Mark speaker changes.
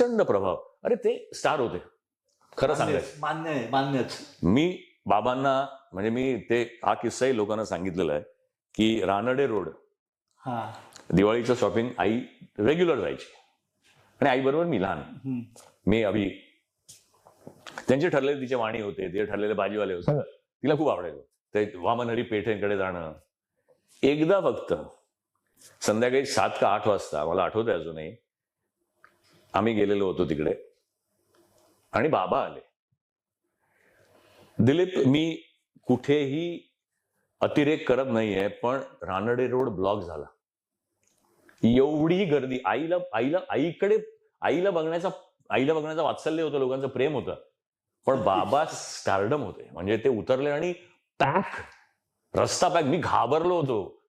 Speaker 1: प्रचंड प्रभाव. अरे ते स्टार होते. खरं सांगायचं.
Speaker 2: मान्य आहे मान्यच.
Speaker 1: मी बाबांना म्हणजे मी ते हा किस्साही लोकांना सांगितलेला आहे की रानडे रोड
Speaker 2: हा.
Speaker 1: दिवाळीचं शॉपिंग आई रेग्युलर जायची. आणि आई बरोबर मी लहान. मी अभि. त्यांचे ठरलेले तिचे वाणी होते तिचे ठरलेले भाजीवाले होते. तिला खूप आवडायचं. ते वामनहरी पेठेंकडे जाणं. एकदा फक्त संध्याकाळी सात का आठ वाजता मला आठवतंय अजूनही आम्ही गेलेलो होतो तिकडे. आणि बाबा आले. दिलीप मी कुठेही अतिरेक करत नाहीये पण रानडे रोड ब्लॉक झाला. एवढी गर्दी आईला आईला आईकडे आईला बघण्याचा आईला बघण्याचा वात्सल्य होतं लोकांचं प्रेम होतं. पण बाबा स्टार्डम होते. म्हणजे ते उतरले आणि पॅक रस्ता पॅक मी घाबरलो होतो.